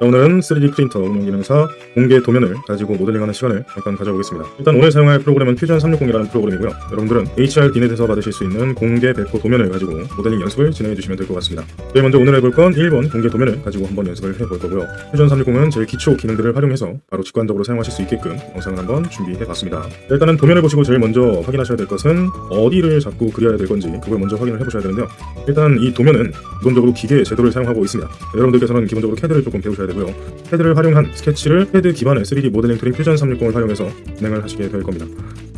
자, 오늘은 3D 프린터 운영 기능사 공개 도면을 가지고 모델링하는 시간을 잠깐 가져보겠습니다. 일단 오늘 사용할 프로그램은 퓨전 360이라는 프로그램이고요. 여러분들은 HRD넷에서 받으실 수 있는 공개 배포 도면을 가지고 모델링 연습을 진행해 주시면 될 것 같습니다. 저희 먼저 오늘 해볼 건 1번 공개 도면을 가지고 한번 연습을 해볼 거고요. 퓨전 360은 제일 기초 기능들을 활용해서 바로 직관적으로 사용하실 수 있게끔 영상을 한번 준비해 봤습니다. 일단은 도면을 보시고 제일 먼저 확인하셔야 될 것은 어디를 잡고 그려야 될 건지 그걸 먼저 확인을 해보셔야 되는데요. 일단 이 도면은 기본적으로 기계 제도를 사용하고 있습니다. 여러분들께서는 기본적으로 CAD를 조금 배우셔야 되고요. CAD를 활용한 스케치를 CAD 기반의 3D 모델링 툴인 퓨전 360을 활용해서 진행을 하시게 될 겁니다.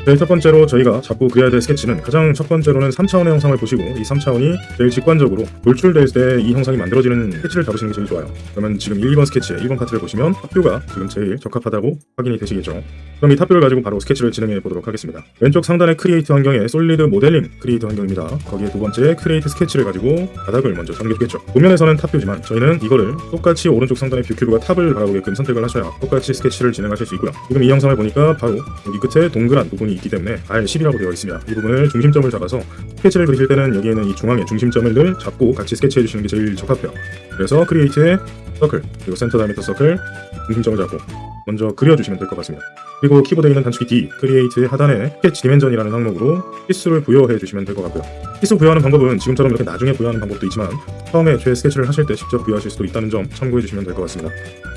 제일 첫 번째로 저희가 잡고 그려야 될 스케치는 가장 첫 번째로는 3차원의 형상을 보시고 이 3차원이 제일 직관적으로 돌출될 때 이 형상이 만들어지는 스케치를 잡으시는 게 제일 좋아요. 그러면 지금 1번 스케치의 1번 파트를 보시면 탑뷰가 지금 제일 적합하다고 확인이 되시겠죠. 그럼 이 탑뷰를 가지고 바로 스케치를 진행해 보도록 하겠습니다. 왼쪽 상단의 크리에이트 환경에 솔리드 모델링 크리에이트 환경입니다. 거기에 두 번째 크리에이트 스케치를 가지고 바닥을 먼저 정해주겠죠. 도면에서는 탑뷰지만 저희는 이거를 똑같이 오른쪽 상단의 뷰 큐브가 탑을 바라보게끔 선택을 하셔야 똑같이 스케치를 진행하실 수 있고요. 지금 이 영상을 보니까 바로 여기 끝에 동그란 부분이 있기 때문에 R10이라고 되어 있습니다. 이 부분을 중심점을 잡아서 스케치를 그리실 때는 여기에는 이 중앙에 중심점을 늘 잡고 같이 스케치해 주시는 게 제일 적합해요. 그래서 크리에이트의 서클 그리고 센터 다이미터 서클 중심점을 잡고 먼저 그려주시면 될 것 같습니다. 그리고 키보드에 있는 단축키 D, 크리에이트의 하단에 스케치 디멘전이라는 항목으로 피수를 부여해 주시면 될 것 같고요. 피수 부여하는 방법은 지금처럼 이렇게 나중에 부여하는 방법도 있지만 처음에 제 스케치를 하실 때 직접 부여하실 수도 있다는 점 참고해 주시면 될 것 같습니다.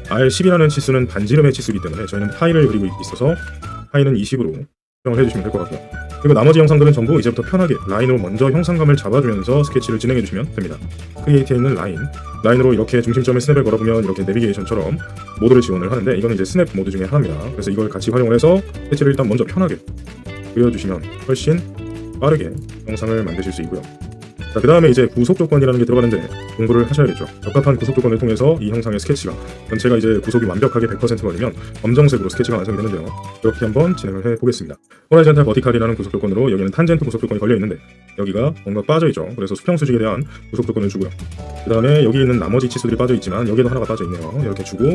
R10이라는 치수는 반지름의 치수이기 때문에 저희는 파이를 그리고 있어서 파이는 20으로 설정 을 해주시면 될 것 같고요. 그리고 나머지 영상들은 전부 이제부터 편하게 라인으로 먼저 형상감을 잡아주면서 스케치를 진행해 주시면 됩니다. 크리에이트에 있는 라인, 라인으로 이렇게 중심점에 스냅을 걸어보면 이렇게 내비게이션처럼 모드를 지원을 하는데 이거는 이제 스냅 모드 중에 하나입니다. 그래서 이걸 같이 활용을 해서 스케치를 일단 먼저 편하게 그려주시면 훨씬 빠르게 영상을 만드실 수 있고요. 자, 그 다음에 이제 구속 조건이라는 게 들어가는데 공부를 하셔야겠죠. 적합한 구속 조건을 통해서 이 형상의 스케치가 전체가 이제 구속이 완벽하게 100% 걸리면 검정색으로 스케치가 완성이 되는데요. 이렇게 한번 진행을 해보겠습니다. 호라이전탈 버티칼이라는 구속 조건으로 여기는 탄젠트 구속 조건이 걸려 있는데 여기가 뭔가 빠져 있죠. 그래서 수평 수직에 대한 구속 조건을 주고요. 그 다음에 여기 있는 나머지 치수들이 빠져 있지만 여기도 하나가 빠져 있네요. 이렇게 주고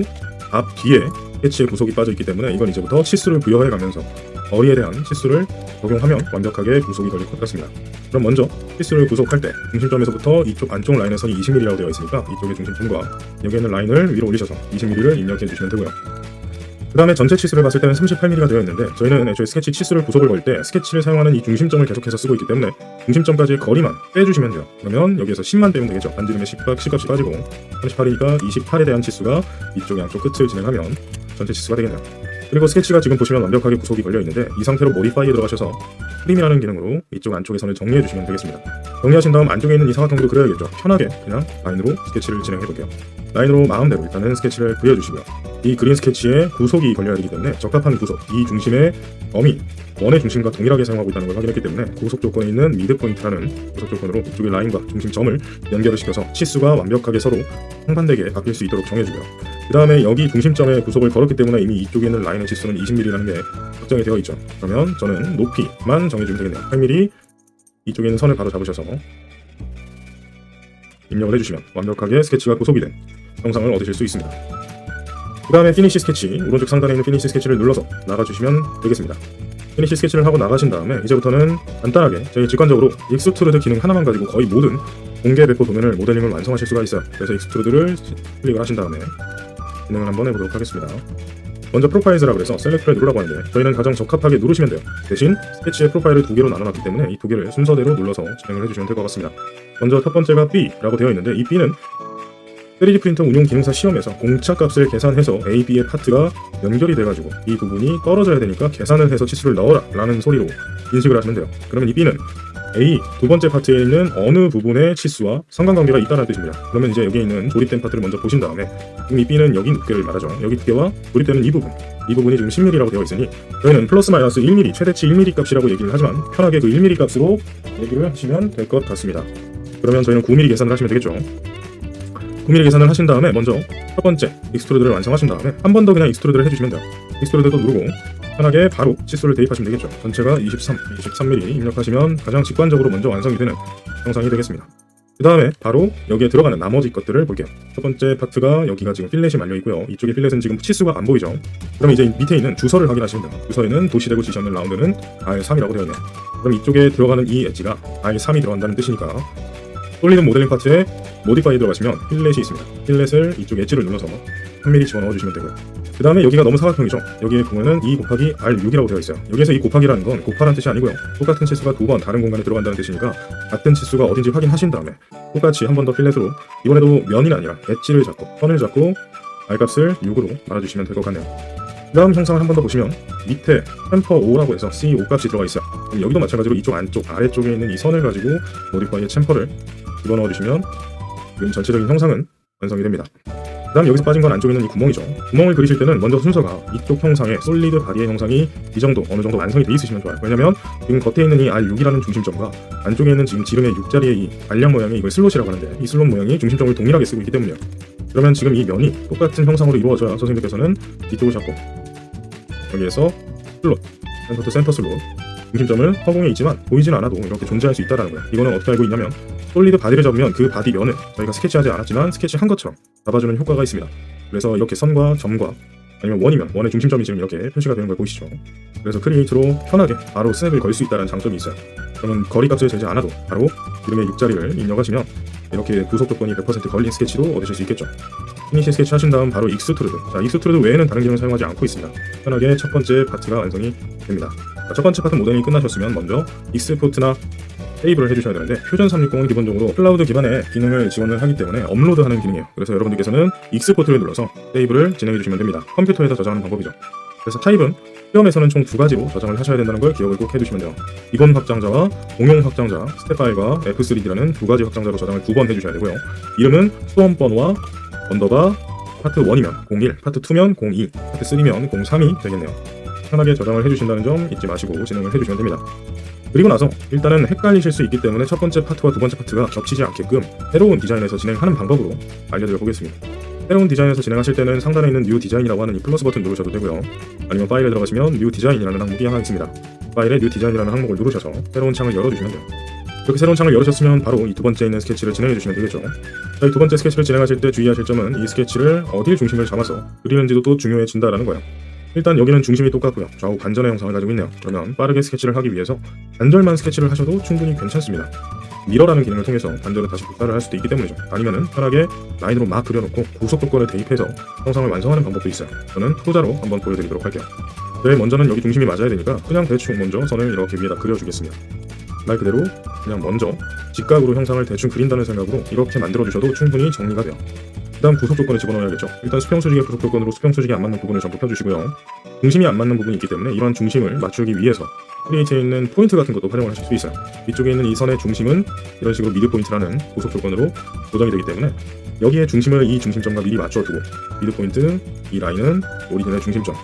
앞 뒤에 스케치의 구속이 빠져 있기 때문에 이건 이제부터 치수를 부여해 가면서 어리에 대한 치수를 적용하면 완벽하게 구속이 걸릴 것 같습니다. 그럼 먼저 치수를 구속할 때 중심점에서부터 이쪽 안쪽 선이 20mm라고 되어 있으니까 이쪽의 중심점과 여기 있는 라인을 위로 올리셔서 20mm를 입력해 주시면 되고요. 그 다음에 전체 치수를 봤을 때는 38mm가 되어 있는데 저희는 애초에 스케치 치수를 구속을 걸 때 스케치를 사용하는 이 중심점을 계속해서 쓰고 있기 때문에 중심점까지의 거리만 빼주시면 돼요. 그러면 여기에서 10만 빼면 되겠죠. 반지름의 10값, 10값이 빠지고 38이니까 28에 대한 치수가 이쪽 양쪽 끝을 진행하면 전체 치수가 되겠네요. 그리고 스케치가 지금 보시면 완벽하게 구속이 걸려 있는데 이 상태로 모디파이에 들어가셔서 프림이라는 기능으로 이쪽 안쪽의 선을 정리해 주시면 되겠습니다. 정리하신 다음 안쪽에 있는 이 사각형도 그려야겠죠. 편하게 그냥 라인으로 스케치를 진행해 볼게요. 라인으로 마음대로 일단은 스케치를 그려주시고요. 이 그린 스케치에 구속이 걸려야 되기 때문에 적합한 구속, 이 중심의 범위, 원의 중심과 동일하게 사용하고 있다는 걸 확인했기 때문에 구속 조건에 있는 미드 포인트라는 구속 조건으로 이쪽의 라인과 중심점을 연결을 시켜서 치수가 완벽하게 서로 상반되게 바뀔 수 있도록 정해주고요. 그 다음에 여기 중심점에 구속을 걸었기 때문에 이미 이쪽에 있는 라인의 치수는 20mm라는 게 확정이 되어 있죠. 그러면 저는 높이만 정해주면 되겠네요. 8mm 이쪽에 있는 선을 바로 잡으셔서 입력을 해주시면 완벽하게 스케치가 구속이 된 영상을 얻으실 수 있습니다. 그 다음에 피니시 스케치, 오른쪽 상단에 있는 피니시 스케치를 눌러서 나가주시면 되겠습니다. 피니시 스케치를 하고 나가신 다음에 이제부터는 간단하게 저희 직관적으로 익스트루드 기능 하나만 가지고 거의 모든 공개 배포 도면을 모델링을 완성하실 수가 있어요. 그래서 익스트루드를 클릭을 하신 다음에 진행을 한번 해보도록 하겠습니다. 먼저 프로파일즈라 그래서 셀렉트를 누르라고 하는데 저희는 가장 적합하게 누르시면 돼요. 대신 스케치의 프로파일을 두 개로 나눠놨기 때문에 이 두 개를 순서대로 눌러서 진행을 해주시면 될 것 같습니다. 먼저 첫 번째가 B라고 되어 있는데 이 B는 3D 프린터 운용 기능사 시험에서 공차 값을 계산해서 A, B의 파트가 연결이 돼가지고 이 부분이 떨어져야 되니까 계산을 해서 치수를 넣어라 라는 소리로 인식을 하시면 돼요. 그러면 이 B는 A 두 번째 파트에 있는 어느 부분의 치수와 상관관계가 있다는 뜻입니다. 그러면 이제 여기 있는 조립된 파트를 먼저 보신 다음에 지금 이 B는 여기 두께를 말하죠. 여기 두께와 조립되는 이 부분 이 부분이 지금 10mm라고 되어 있으니 저희는 플러스 마이너스 1mm 최대치 1mm 값이라고 얘기를 하지만 편하게 그 1mm 값으로 얘기를 하시면 될 것 같습니다. 그러면 저희는 9mm 계산을 하시면 되겠죠. 9mm 계산을 하신 다음에 먼저 첫 번째 익스트루드를 완성하신 다음에 한 번 더 그냥 익스트루드를 해주시면 돼요. 익스트루드도 누르고 편하게 바로 치수를 대입하시면 되겠죠. 전체가 23, 23mm 입력하시면 가장 직관적으로 먼저 완성이 되는 영상이 되겠습니다. 그 다음에 바로 여기에 들어가는 나머지 것들을 볼게요. 첫 번째 파트가 여기가 지금 필렛이 말려 있고요. 이쪽에 필렛은 지금 치수가 안 보이죠. 그럼 이제 밑에 있는 주소를 확인하시면 돼요. 주소에는 도시되고 지시하는 라운드는 R3이라고 되어 있네요. 그럼 이쪽에 들어가는 이 엣지가 R3이 들어간다는 뜻이니까 솔리드 모델링 파트에 모디파이 들어가시면 필렛이 있습니다. 필렛을 이쪽 엣지를 눌러서 3mm 집어넣어 주시면 되고요. 그 다음에 여기가 너무 사각형이죠. 여기에 보면은 2 곱하기 R6이라고 되어 있어요. 여기에서 이 곱하기라는 건 곱하라는 뜻이 아니고요. 똑같은 치수가 두 번 다른 공간에 들어간다는 뜻이니까 같은 치수가 어딘지 확인하신 다음에 똑같이 한 번 더 필렛으로 이번에도 면이 아니라 엣지를 잡고 선을 잡고 R값을 6으로 말아주시면 될 것 같네요. 그 다음 형상을 한 번 더 보시면 밑에 템퍼 5라고 해서 C5 값이 들어가 있어요. 여기도 마찬가지로 이쪽 안쪽 아래쪽에 있는 이 선을 가지고 모디파이의 챔퍼를 집어 넣어 주시면 지금 전체적인 형상은 완성이 됩니다. 그 다음 여기서 빠진 건 안쪽에 있는 이 구멍이죠. 구멍을 그리실 때는 먼저 순서가 이쪽 형상의 솔리드 바디의 형상이 이 정도 어느 정도 완성이 돼 있으시면 좋아요. 왜냐면 지금 겉에 있는 이 R6이라는 중심점과 안쪽에 있는 지금 지름의 6자리의 이 알량 모양이 이걸 슬롯이라고 하는데 이 슬롯 모양이 중심점을 동일하게 쓰고 있기 때문이에요. 그러면 지금 이 면이 똑같은 형상으로 이루어져야 선생님께서는 이쪽을 잡고 여기에서 슬롯 센터 투 센터 슬롯 중심점을 허공에 있지만 보이지는 않아도 이렇게 존재할 수 있다는 거예요. 이거는 어떻게 알고 있냐면 솔리드 바디를 잡으면 그 바디 면을 저희가 스케치하지 않았지만 스케치한 것처럼 잡아주는 효과가 있습니다. 그래서 이렇게 선과 점과 아니면 원이면 원의 중심점이 지금 이렇게 표시가 되는 걸 보이시죠. 그래서 크리에이트로 편하게 바로 스냅을 걸 수 있다는 장점이 있어요. 그러면 거리 값을 재지 않아도 바로 이름의 6자리를 입력하시면 이렇게 구속 조건이 100% 걸린 스케치도 얻으실 수 있겠죠. 피니시 스케치 하신 다음 바로 익스트루드. 자, 익스트루드 외에는 다른 기능을 사용하지 않고 있습니다. 편하게 첫 번째 파트가 완성이 됩니다. 자, 첫 번째 파트 모델링이 끝나셨으면 먼저 익스포트나 세이브를 해주셔야 되는데 퓨전 360은 기본적으로 클라우드 기반의 기능을 지원을 하기 때문에 업로드하는 기능이에요. 그래서 여러분들께서는 익스포트를 눌러서 세이브를 진행해 주시면 됩니다. 컴퓨터에서 저장하는 방법이죠. 그래서 타입은 시험에서는 총 두 가지로 저장을 하셔야 된다는 걸 기억을 꼭 해두시면 돼요. 이건 확장자와 공용 확장자, 스텝 파일과 F3D라는 두 가지 확장자로 저장을 두 번 해주셔야 되고요. 이름은 수험 번호와 언더바 파트 1이면 01, 파트 2면 02, 파트 3면 03이 되겠네요. 편하게 저장을 해주신다는 점 잊지 마시고 진행을 해주시면 됩니다. 그리고 나서 일단은 헷갈리실 수 있기 때문에 첫 번째 파트와 두 번째 파트가 겹치지 않게끔 새로운 디자인에서 진행하는 방법으로 알려드려 보겠습니다. 새로운 디자인에서 진행하실 때는 상단에 있는 뉴 디자인이라고 하는 이 플러스 버튼 누르셔도 되고요. 아니면 파일에 들어가시면 뉴 디자인이라는 항목이 하나 있습니다. 파일에 뉴 디자인이라는 항목을 누르셔서 새로운 창을 열어주시면 돼요. 이렇게 새로운 창을 열으셨으면 바로 이 두 번째 있는 스케치를 진행해 주시면 되겠죠. 자, 이 두 번째 스케치를 진행하실 때 주의하실 점은 이 스케치를 어디에 중심을 잡아서 그리는지도 또 중요해진다라는 거예요. 일단 여기는 중심이 똑같고요. 좌우 반전의 형상을 가지고 있네요. 그러면 빠르게 스케치를 하기 위해서 반절만 스케치를 하셔도 충분히 괜찮습니다. 미러라는 기능을 통해서 반절을 다시 복사를 할 수도 있기 때문이죠. 아니면은 편하게 라인으로 막 그려놓고 구속 조건을 대입해서 형상을 완성하는 방법도 있어요. 저는 토자로 한번 보여드리도록 할게요. 네, 먼저는 여기 중심이 맞아야 되니까 그냥 대충 먼저 선을 이렇게 위에다 그려주겠습니다. 말 그대로 그냥 먼저 직각으로 형상을 대충 그린다는 생각으로 이렇게 만들어주셔도 충분히 정리가 돼요. 그 다음 구속 조건을 집어넣어야겠죠. 일단 수평 수직의 구속 조건으로 수평 수직이 안 맞는 부분을 전부 펴주시고요. 중심이 안 맞는 부분이 있기 때문에 이러한 중심을 맞추기 위해서 크리에이트에 있는 포인트 같은 것도 활용을 하실 수 있어요. 이쪽에 있는 이 선의 중심은 이런 식으로 미드 포인트라는 구속 조건으로 고정이 되기 때문에 여기에 중심을 이 중심점과 미리 맞춰두고 미드 포인트, 이 라인은 오리진의 중심점.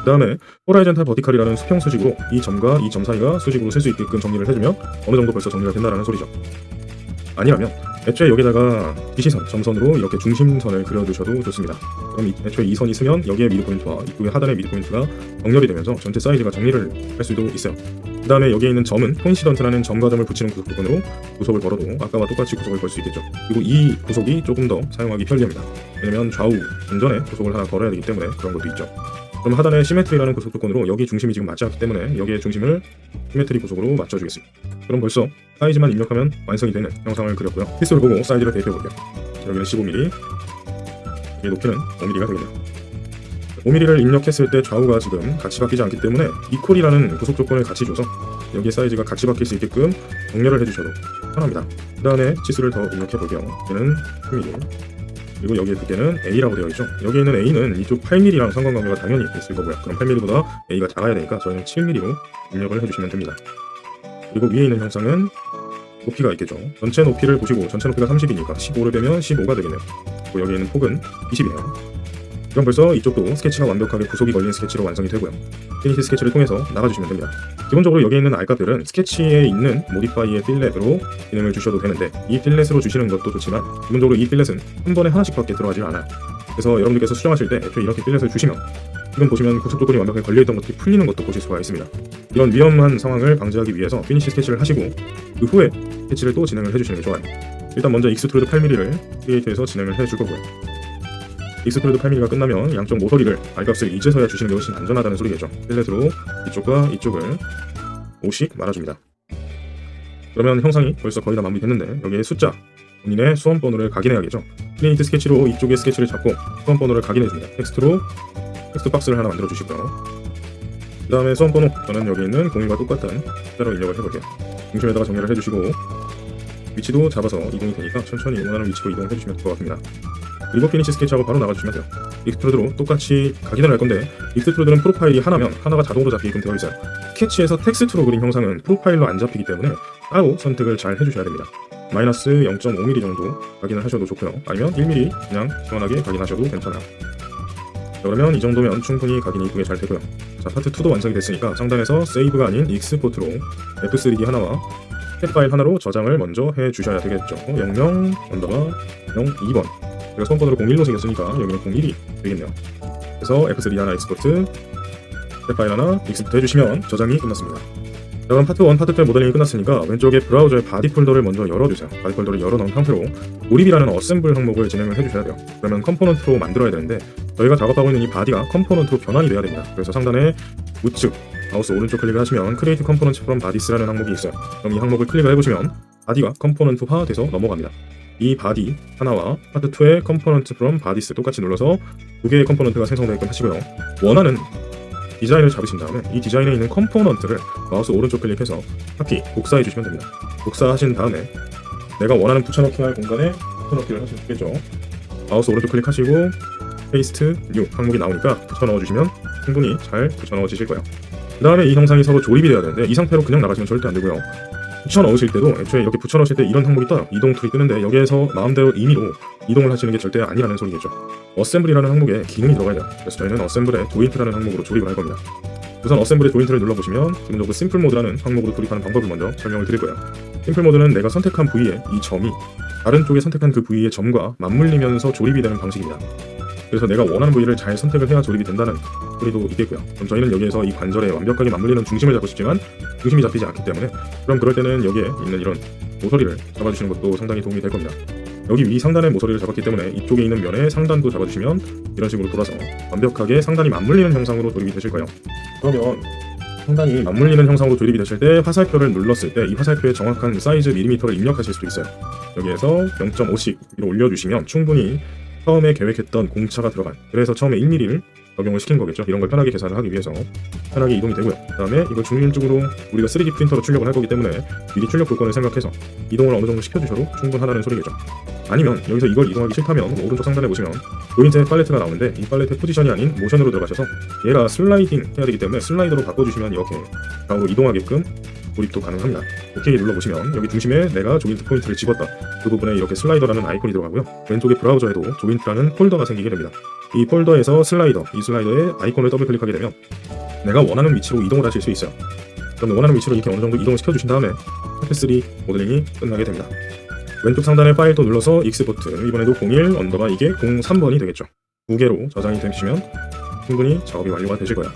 그 다음에 호라이젠탈 버티칼이라는 수평 수직으로 이 점과 이 점 사이가 수직으로 쓸 수 있게끔 정리를 해주면 어느 정도 벌써 정리가 된다는 소리죠. 아니라면 애초에 여기다가 지시선, 점선으로 이렇게 중심선을 그려주셔도 좋습니다. 그럼 이- 애초에 이 선이 쓰면 여기에 미드 포인트와 이쪽에 하단의 미드 포인트가 정렬이 되면서 전체 사이즈가 정리를 할 수도 있어요. 그 다음에 여기에 있는 점은 코인시던트라는 점과 점을 붙이는 구속 조건으로 구속을 걸어도 아까와 똑같이 구속을 걸 수 있겠죠. 그리고 이 구속이 조금 더 사용하기 편리합니다. 왜냐면 좌우 안전에 구속을 하나 걸어야 되기 때문에 그런 것도 있죠. 그럼 하단에 시메트리라는 구속 조건으로 여기 중심이 지금 맞지 않기 때문에 여기에 중심을 시메트리 구속으로 맞춰주겠습니다. 그럼 벌써 사이즈만 입력하면 완성이 되는 형상을 그렸고요. 피스를 보고 사이즈를 대입해 볼게요. 여기는 15mm, 여기 높이는 5mm가 되겠네요. 5mm를 입력했을 때 좌우가 지금 같이 바뀌지 않기 때문에 이퀄이라는 구속 조건을 같이 줘서 여기 사이즈가 같이 바뀔 수 있게끔 정렬을 해주셔도 편합니다. 그 다음에 치수를 더 입력해 볼게요. 얘는 10mm. 그리고 여기에 두께는 A라고 되어 있죠. 여기 있는 A는 이쪽 8mm랑 상관관계가 당연히 있을 거고요. 그럼 8mm보다 A가 작아야 되니까 저희는 7mm로 입력을 해주시면 됩니다. 그리고 위에 있는 형상은 높이가 있겠죠. 전체 높이를 보시고 전체 높이가 30이니까 15를 빼면 15가 되겠네요. 그리고 여기 있는 폭은 20이네요. 그럼 벌써 이쪽도 스케치가 완벽하게 구속이 걸린 스케치로 완성이 되고요. 피니시 스케치를 통해서 나가주시면 됩니다. 기본적으로 여기 있는 알값들은 스케치에 있는 모디파이의 필렛으로 기능을 주셔도 되는데 이 필렛으로 주시는 것도 좋지만 기본적으로 이 필렛은 한 번에 하나씩밖에 들어가지 않아요. 그래서 여러분들께서 수정하실 때 애초에 이렇게 필렛을 주시면 지금 보시면 구속 조건이 완벽하게 걸려있던 것들이 풀리는 것도 보실 수가 있습니다. 이런 위험한 상황을 방지하기 위해서 피니시 스케치를 하시고 그 후에 스케치를 또 진행을 해주시는 게 좋아요. 일단 먼저 익스트루드 8mm를 크리에이트에서 진행을 해줄 거고요. 익스트루드 8mm가 끝나면 양쪽 모서리를 알값을 이제서야 주시는 게 훨씬 안전하다는 소리겠죠. 필렛으로 이쪽과 이쪽을 5씩 말아줍니다. 그러면 형상이 벌써 거의 다 마무리됐는데 여기에 숫자 본인의 수험 번호를 각인해야겠죠. 크리에이트 스케치로 이쪽에 스케치를 잡고 수험 번호를 각인해줍니다. 텍스트로 텍스트 박스를 하나 만들어 주시고요. 그 다음에 수험 번호 저는 여기 있는 01과 똑같은 숫자로 입력을 해볼게요. 중심에다가 정리를 해주시고 위치도 잡아서 이동이 되니까 천천히 원하는 위치로 이동해 주시면 될 것 같습니다. 그리고 피니시 스케치하고 바로 나가주시면 돼요. 익스트루드로 똑같이 각인을 할 건데 익스트루드는 프로파일이 하나면 하나가 자동으로 잡히게끔 되어 있어요. 스케치에서 텍스트로 그린 형상은 프로파일로 안 잡히기 때문에 따로 선택을 잘 해주셔야 됩니다. 마이너스 0.5mm 정도 각인을 하셔도 좋고요. 아니면 1mm 그냥 시원하게 각인하셔도 괜찮아요. 자, 그러면 이 정도면 충분히 각인이 이쁘게 잘 되고요. 자, 파트 2도 완성이 됐으니까 상단에서 세이브가 아닌 익스포트로 F3D 하나와 탭 파일 하나로 저장을 먼저 해 주셔야 되겠죠. 00 언더바 02번. 제가 수험번호를 01로 생겼으니까 여기는 01이 되겠네요. 그래서 F3D 하나 익스포트 탭 파일 하나 익스포트 해주시면 저장이 끝났습니다. 자, 그럼 파트 1, 파트 2 모델링이 끝났으니까 왼쪽에 브라우저의 바디 폴더를 먼저 열어주세요. 바디 폴더를 열어놓은 상태로 조립이라는 어셈블 항목을 진행을 해주셔야 돼요. 그러면 컴포넌트로 만들어야 되는데 저희가 작업하고 있는 이 바디가 컴포넌트로 변환이 돼야 됩니다. 그래서 상단에 우측 마우스 오른쪽 클릭을 하시면 Create Components from Bodies라는 항목이 있어요. 그럼 이 항목을 클릭을 해보시면 바디가 컴포넌트화 돼서 넘어갑니다. 이 바디 하나와 파트 2의 컴포넌트 from bodies 똑같이 눌러서 두 개의 컴포넌트가 생성되게끔 하시고요. 원하는 디자인을 잡으신 다음에 이 디자인에 있는 컴포넌트를 마우스 오른쪽 클릭해서 카피, 복사해 주시면 됩니다. 복사하신 다음에 내가 원하는 붙여넣기 할 공간에 붙여넣기를 하시면 되겠죠. 마우스 오른쪽 클릭하시고 페이스트 뉴 항목이 나오니까 붙여넣어 주시면 충분히 잘 붙여넣어 주실 거예요. 그 다음에 이 형상이 서로 조립이 돼야 되는데 이 상태로 그냥 나가시면 절대 안 되고요. 붙여 넣으실 때도 애초에 이렇게 붙여 넣으실 때 이런 항목이 떠요. 이동 툴이 뜨는데 여기에서 마음대로 임의로 이동을 하시는 게 절대 아니라는 소리겠죠. 어셈블이라는 항목에 기능이 들어가야 돼요. 그래서 저희는 어셈블에 조인트라는 항목으로 조립을 할 겁니다. 우선 어셈블의 조인트를 눌러보시면 기본적으로 심플 모드라는 항목으로 조립하는 방법을 먼저 설명을 드릴 거예요. 심플 모드는 내가 선택한 부위에 이 점이 다른 쪽에 선택한 그 부위의 점과 맞물리면서 조립이 되는 방식입니다. 그래서 내가 원하는 부위를 잘 선택을 해야 조립이 된다는 소리도 있겠고요. 그럼 저희는 여기에서 이 관절에 완벽하게 맞물리는 중심을 잡고 싶지만 중심이 잡히지 않기 때문에 그럼 그럴 때는 여기에 있는 이런 모서리를 잡아주시는 것도 상당히 도움이 될 겁니다. 여기 위 상단의 모서리를 잡았기 때문에 이쪽에 있는 면의 상단도 잡아주시면 이런 식으로 돌아서 완벽하게 상단이 맞물리는 형상으로 조립이 되실 거예요. 그러면 상단이 맞물리는 형상으로 조립이 되실 때 화살표를 눌렀을 때 이 화살표의 정확한 사이즈 밀리미터를 입력하실 수도 있어요. 여기에서 0.5씩 위로 올려주시면 충분히 처음에 계획했던 공차가 들어간 그래서 처음에 1mm를 적용을 시킨 거겠죠. 이런 걸 편하게 계산을 하기 위해서 편하게 이동이 되고요. 그 다음에 이걸 중립적으로 우리가 3D 프린터로 출력을 할 거기 때문에 미리 출력 조건을 생각해서 이동을 어느 정도 시켜주셔도 충분하다는 소리겠죠. 아니면 여기서 이걸 이동하기 싫다면 오른쪽 상단에 보시면 조인트의 팔레트가 나오는데 이 팔레트의 포지션이 아닌 모션으로 들어가셔서 얘가 슬라이딩 해야 되기 때문에 슬라이더로 바꿔주시면 이렇게 좌우로 이동하게끔 조립도 가능합니다. 오케이 눌러보시면 여기 중심에 내가 조인트 포인트를 집었다. 그 부분에 이렇게 슬라이더라는 아이콘이 들어가고요. 왼쪽에 브라우저에도 조인트라는 폴더가 생기게 됩니다. 이 폴더에서 슬라이더, 이 슬라이더의 아이콘을 더블 클릭하게 되면 내가 원하는 위치로 이동을 하실 수 있어요. 그럼 원하는 위치로 이렇게 어느 정도 이동을 시켜 주신 다음에 파트3 모델링이 끝나게 됩니다. 왼쪽 상단의 파일도 눌러서 익스포트, 이번에도 01 언더바 이게 03번이 되겠죠. 두 개로 저장이 되시면 충분히 작업이 완료가 되실 거예요.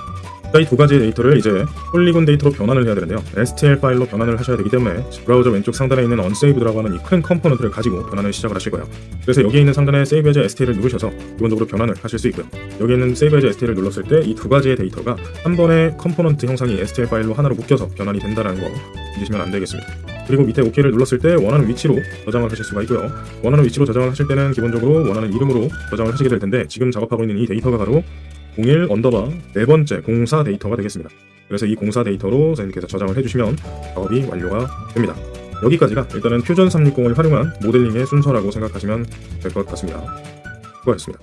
이 두 가지의 데이터를 이제 폴리곤 데이터로 변환을 해야 되는데요. STL 파일로 변환을 하셔야 되기 때문에 브라우저 왼쪽 상단에 있는 unsaved라고 하는 이 큰 컴포넌트를 가지고 변환을 시작을 하실 거예요. 그래서 여기에 있는 상단에 save as STL을 누르셔서 기본적으로 변환을 하실 수 있고요. 여기 있는 save as STL을 눌렀을 때 이 두 가지의 데이터가 한 번에 컴포넌트 형상이 STL 파일로 하나로 묶여서 변환이 된다는 거 잊으시면 안 되겠습니다. 그리고 밑에 OK를 눌렀을 때 원하는 위치로 저장을 하실 수가 있고요. 원하는 위치로 저장을 하실 때는 기본적으로 원하는 이름으로 저장을 하시게 될 텐데 지금 작업하고 있는 이 데이터가 바로 01 언더바 네 번째 공사 데이터가 되겠습니다. 그래서 이 공사 데이터로 선생님께서 저장을 해주시면 작업이 완료가 됩니다. 여기까지가 일단은 퓨전 360을 활용한 모델링의 순서라고 생각하시면 될 것 같습니다. 수고하셨습니다.